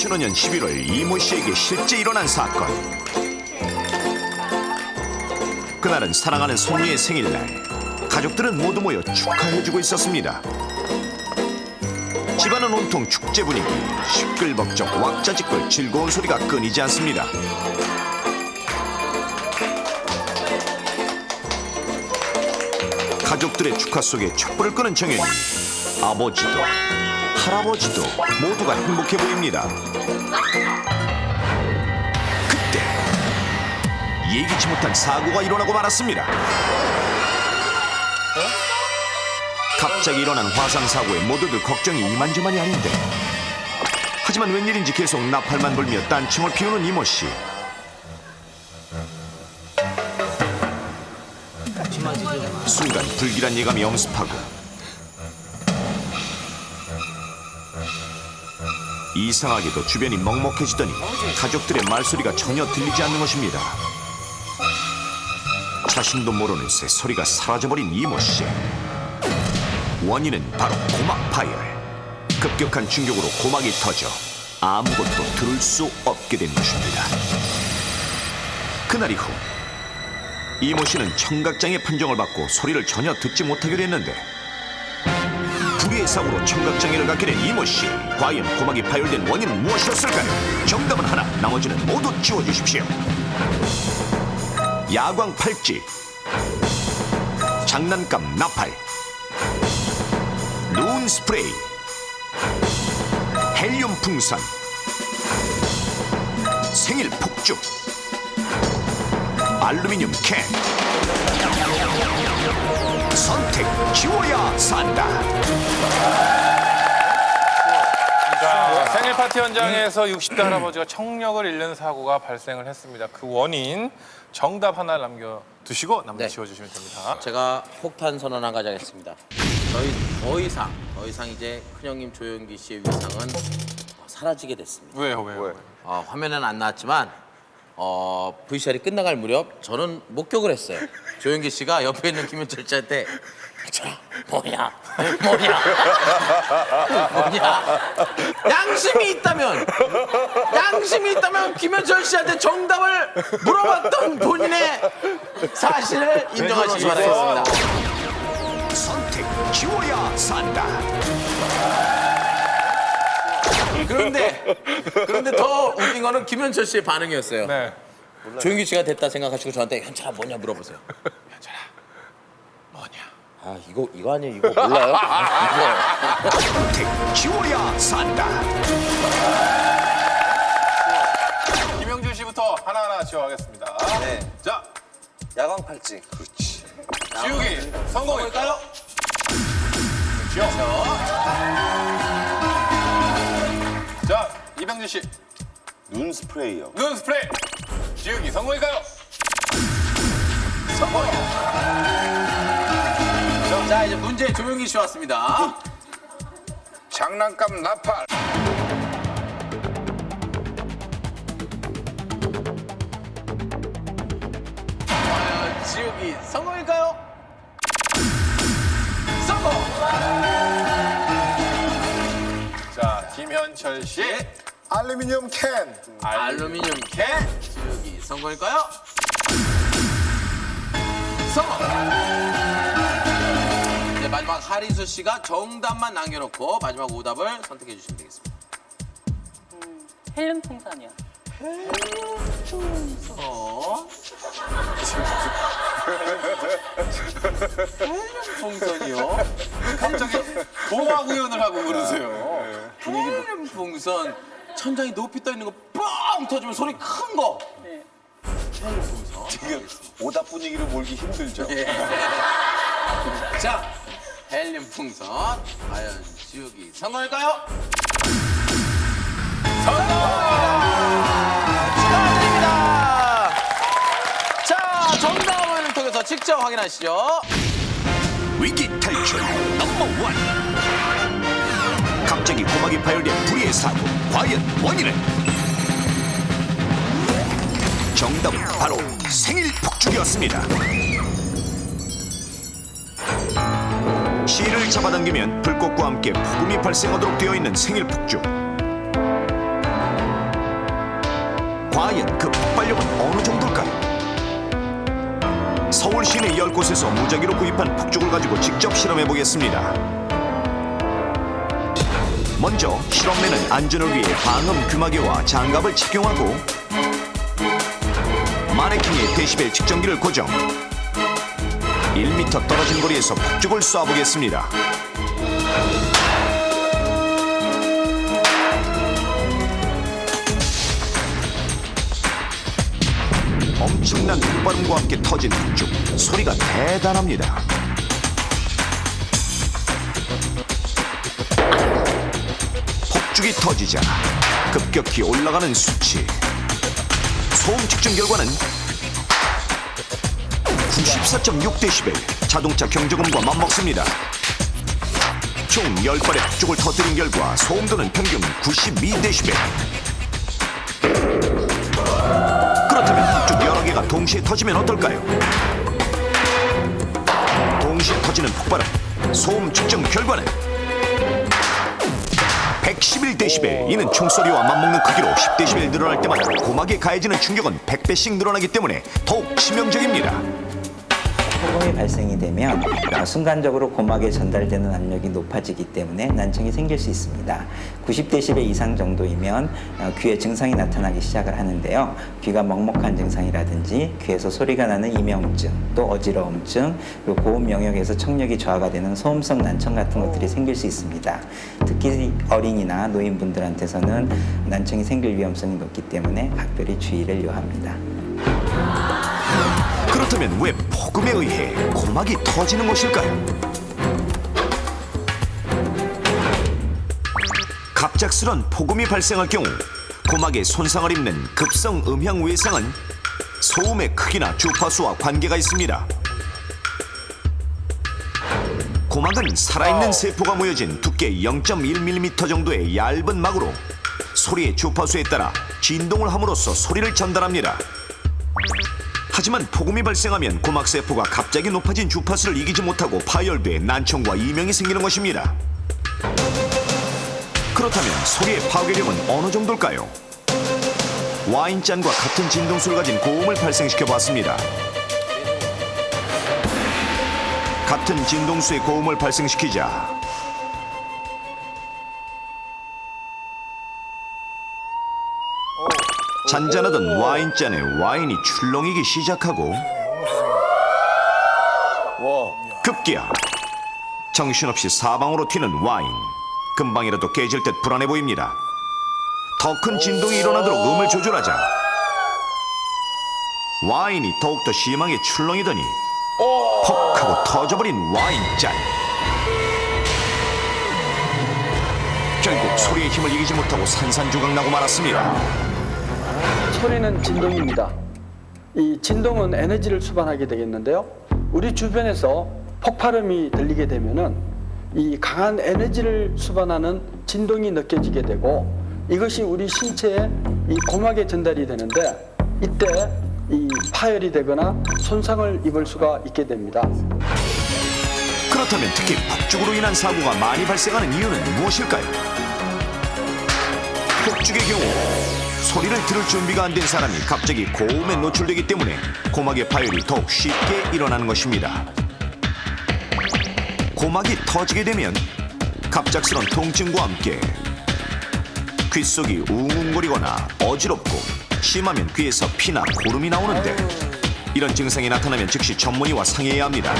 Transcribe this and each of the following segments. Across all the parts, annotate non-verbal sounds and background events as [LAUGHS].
2005년 11월 이모 씨에게 실제 일어난 사건. 그날은 사랑하는 손녀의 생일날. 가족들은 모두 모여 축하해주고 있었습니다. 집안은 온통 축제 분위기. 시끌벅적 왁자지껄 즐거운 소리가 끊이지 않습니다. 가족들의 축하 속에 촛불을 끄는 정연이 아버지도 할아버지도 모두가 행복해 보입니다. 그때 예기치 못한 사고가 일어나고 말았습니다. 갑자기 일어난 화상 사고에 모두들 걱정이 이만저만이 아닌데 하지만 웬일인지 계속 나팔만 불며 딴청을 피우는 이모 씨. 순간 불길한 예감이 엄습하고 이상하게도 주변이 먹먹해지더니 가족들의 말소리가 전혀 들리지 않는 것입니다. 자신도 모르는 새 소리가 사라져버린 이모 씨. 원인은 바로 고막 파열. 급격한 충격으로 고막이 터져 아무것도 들을 수 없게 된 것입니다. 그날 이후 이모 씨는 청각장애 판정을 받고 소리를 전혀 듣지 못하기로 했는데 불의의 사고로 청각장애를 갖게 된 이모 씨. 과연 고막이 파열된 원인은 무엇이었을까요? 정답은 하나. 나머지는 모두 지워주십시오. 야광 팔찌. 장난감 나팔. 눈 스프레이. 헬륨 풍선. 생일 폭죽 알루미늄 캔 선택 지워야 산다 자, 생일 파티 현장에서 60대 할아버지가 청력을 잃는 사고가 발생을 했습니다. 그 원인 정답 하나 남겨 두시고 나머지 네. 지워주시면 됩니다. 제가 폭탄 선언 한 가지 하겠습니다. 저희 더 이상 더 이상 이제 큰형님 조영기 씨의 위상은 사라지게 됐습니다. 왜요, 왜요? 왜요? 어, 화면에는 안 나왔지만 어, VCR이 끝나갈 무렵 저는 목격을 했어요. 조영기 씨가 옆에 있는 김현철 씨한테 자, 뭐냐, 뭐냐, 뭐냐. 양심이 있다면, 양심이 있다면 김현철 씨한테 정답을 물어봤던 본인의 사실을 인정하시기 바라겠습니다. 선택 지워야 산다 그런데 그런데 더 웃긴 거는 김현철 씨의 반응이었어요. 네. 조영기 씨가 됐다 생각하시고 저한테 현철아 뭐냐 물어보세요. 뭐냐? 아 이거 이거 아니에요 이거 몰라요? [LAUGHS] 지워야 산다 김영준 씨부터 하나하나 지워가겠습니다. 네. 자, 야광 팔찌. 그렇지. 지우기 성공일까요? 지워. 자, 이병준 씨. 눈 스프레이요. 눈 스프레이. 지우기 성공일까요? 성공. 자 이제 문제 조영기 씨 왔습니다. 장난감 나팔. 과연 지우기 성공일까요? 성공. 자, 김현철 씨. 알루미늄 캔. 알루미늄 캔 지우기 성공일까요? 성공. 이제 마지막 하리수 씨가 정답만 남겨놓고 마지막 오답을 선택해 주시면 되겠습니다. 헬륨 풍선이요. 어? 풍선이요? 갑자기 동화 구연을 하고 그러세요. 헬륨 풍선 천장이 높이 떠 있는 거 뻥 터지면 소리 큰 거. 네. 지금 오답 분위기를 몰기 힘들죠. 예. [LAUGHS] 자, 헬륨 풍선 과연 지우기 성공일까요? 성공! 축하드립니다. 자, 정답을 통해서 직접 확인하시죠. 위기 탈출 넘버 원 갑자기 고막이 파열된 불의의 사고 과연 원인은 정답은 바로 생일 폭죽이었습니다 실을 잡아당기면 불꽃과 함께 폭음이 발생하도록 되어 있는 생일 폭죽 과연 그 폭발력은 어느 정도일까요? 서울 시내 10곳에서 무작위로 구입한 폭죽을 가지고 직접 실험해 보겠습니다. 먼저 실험맨은 안전을 위해 방음 규마개와 장갑을 착용하고 마네킹의 데시벨 측정기를 고정 1m 떨어진 거리에서 폭죽을 쏴보겠습니다. 엄청난 폭발음과 함께 터진 폭죽 소리가 대단합니다. 폭죽이 터지자 급격히 올라가는 수치 소음 측정 결과는 94.6데시벨 자동차 경적음과 맞먹습니다. 총 10발의 폭죽을 터뜨린 결과 소음도는 평균 92데시벨 그렇다면 폭죽 여러 개가 동시에 터지면 어떨까요? 동시에 터지는 폭발음 소음 측정 결과는 111데시벨 이는 총소리와 맞먹는 크기로 10데시벨 늘어날 때마다 고막에 가해지는 충격은 100배씩 늘어나기 때문에 더욱 치명적입니다. 폭음이 발생이 되면 어, 순간적으로 고막에 전달되는 압력이 높아지기 때문에 난청이 생길 수 있습니다. 90데시벨 이상 정도이면 어, 귀에 증상이 나타나기 시작을 하는데요. 귀가 먹먹한 증상이라든지 귀에서 소리가 나는 이명증, 또 어지러움증, 그리고 고음 영역에서 청력이 저하가 되는 소음성 난청 같은 것들이 생길 수 있습니다. 특히 어린이나 노인분들한테서는 난청이 생길 위험성이 높기 때문에 각별히 주의를 요합니다. 그렇다면 왜 폭음에 의해 고막이 터지는 것일까요? 갑작스런 폭음이 발생할 경우 고막에 손상을 입는 급성 음향 외상은 소음의 크기나 주파수와 관계가 있습니다. 고막은 살아있는 세포가 모여진 두께 0.1mm 정도의 얇은 막으로 소리의 주파수에 따라 진동을 함으로써 소리를 전달합니다. 하지만 폭음이 발생하면 고막 세포가 갑자기 높아진 주파수를 이기지 못하고 파열돼 난청과 이명이 생기는 것입니다. 그렇다면 소리의 파괴력은 어느 정도일까요? 와인잔과 같은 진동수를 가진 고음을 발생시켜 봤습니다. 같은 진동수의 고음을 발생시키자 잔잔하던 와인잔에 와인이 출렁이기 시작하고 급기야 정신없이 사방으로 튀는 와인 금방이라도 깨질 듯 불안해 보입니다. 더 큰 진동이 일어나도록 음을 조절하자 와인이 더욱더 심하게 출렁이더니 퍽 하고 터져버린 와인잔. 결국 소리의 힘을 이기지 못하고 산산조각 나고 말았습니다 소리는 진동입니다. 이 진동은 에너지를 수반하게 되겠는데요. 우리 주변에서 폭발음이 들리게 되면은 이 강한 에너지를 수반하는 진동이 느껴지게 되고 이것이 우리 신체에 이 고막에 전달이 되는데 이때 이 파열이 되거나 손상을 입을 수가 있게 됩니다. 그렇다면 특히 폭죽으로 인한 사고가 많이 발생하는 이유는 무엇일까요? 폭죽의 경우 소리를 들을 준비가 안 된 사람이 갑자기 고음에 노출되기 때문에 고막의 파열이 더욱 쉽게 일어나는 것입니다. 고막이 터지게 되면 갑작스런 통증과 함께 귓속이 웅웅거리거나 어지럽고 심하면 귀에서 피나 고름이 나오는데 이런 증상이 나타나면 즉시 전문의와 상의해야 합니다.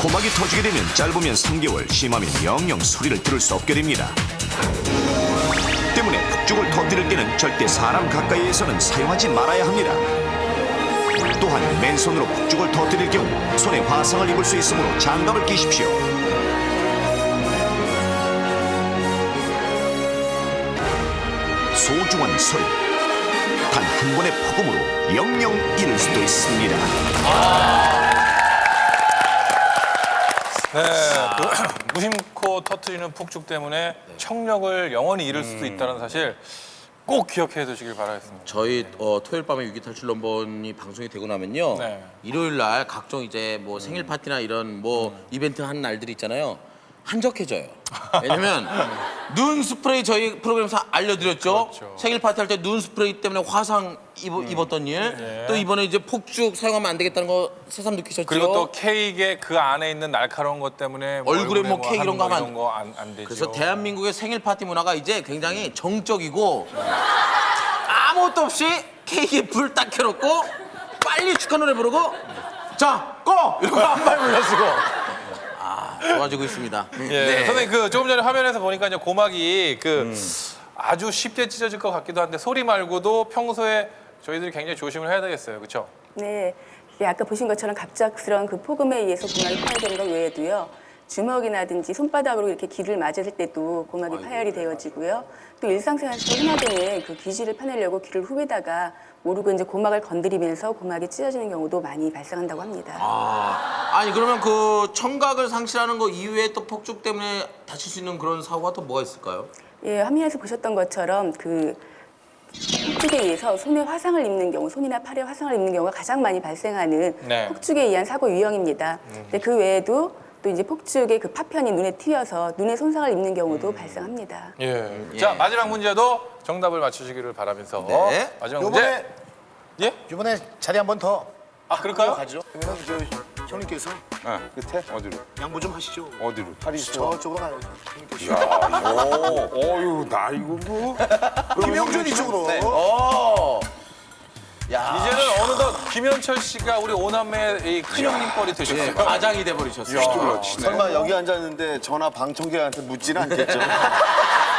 고막이 터지게 되면 짧으면 3개월, 심하면 영영 소리를 들을 수 없게 됩니다. 때문에 폭죽을 터뜨릴 때는 절대 사람 가까이에서는 사용하지 말아야 합니다. 또한 맨손으로 폭죽을 터뜨릴 경우 손에 화상을 입을 수 있으므로 장갑을 끼십시오. 소중한 소리. 단 한 번의 폭음으로 영영 잃을 수도 있습니다. 네, 그 [CLEARS THROAT] 무심코 터트리는 폭죽 때문에 청력을 영원히 잃을 수도 있다는 사실 꼭 기억해 두시길 바라겠습니다. 저희 어, 토요일 밤에 위기 탈출 넘버원이 방송이 되고 나면요. 네. 일요일 날 각종 이제 뭐 생일 파티나 이런 뭐 이벤트 하는 날들이 있잖아요. 한적해져요. [LAUGHS] 왜냐면 눈 스프레이 저희 프로그램에서 알려드렸죠. 그렇죠. 생일 파티 할 때 눈 스프레이 때문에 화상 입, 었던 일. 또 이번에 이제 폭죽 사용하면 안 되겠다는 거 새삼 느끼셨죠. 그리고 또 케이크에 그 안에 있는 날카로운 것 때문에 얼굴에 뭐 케이크 이런 거 하면 안- 거안 안 되죠. 그래서 대한민국의 생일 파티 문화가 이제 굉장히 정적이고 아무것도 없이 케이크에 불 딱 켜놓고 빨리 축하 노래 부르고 자 꺼! 이러고 한발 불러주고 아 좋아지고 있습니다. 예, 네. 선생님 그 조금 전에 화면에서 보니까 이제 고막이 그 아주 쉽게 찢어질 것 같기도 한데 소리 말고도 평소에 저희들이 굉장히 조심을 해야 되겠어요, 그렇죠? 네, 예, 아까 보신 것처럼 갑작스러운 그 폭음에 의해서 고막이 파열되는 것 외에도요. 주먹이나든지 손바닥으로 이렇게 귀를 맞을 때도 고막이 파열이 되어지고요. 또 일상생활에서 흔하게는 그 귀지를 파내려고 귀를 후비다가 모르고 이제 고막을 건드리면서 고막이 찢어지는 경우도 많이 발생한다고 합니다. 아, 아니 그러면 그 청각을 상실하는 거 이후에 또 폭죽 때문에 다칠 수 있는 그런 사고가 또 뭐가 있을까요? 예, 화면에서 보셨던 것처럼 그 폭죽에 의해서 손에 화상을 입는 경우, 손이나 팔에 화상을 입는 경우가 가장 많이 발생하는 네. 폭죽에 의한 사고 유형입니다. 근데 그 외에도 또 이제 폭죽의 그 파편이 눈에 튀어서 눈에 손상을 입는 경우도 발생합니다. 예. 자 마지막 문제도 정답을 맞추시기를 바라면서 네. 마지막 요번에 문제. 예? 이번에 자리 한 번 더 아 그럴까요? 가죠. 그러면 저 형님께서 끝에? 어디로? 양보 좀 하시죠. 어디로? 다리 저쪽으로 가요. 형님께서. 어유 나 이거 뭐? [LAUGHS] 김영준 이쪽으로. 어. 야. 이제는 어느덧 김현철 씨가 우리 오남매의 이 큰형님 뻘이 되셨어요. 예, 과장이 돼버리셨어요. 설마 여기 앉았는데 전화 방청객한테 묻지는 않겠죠? [LAUGHS]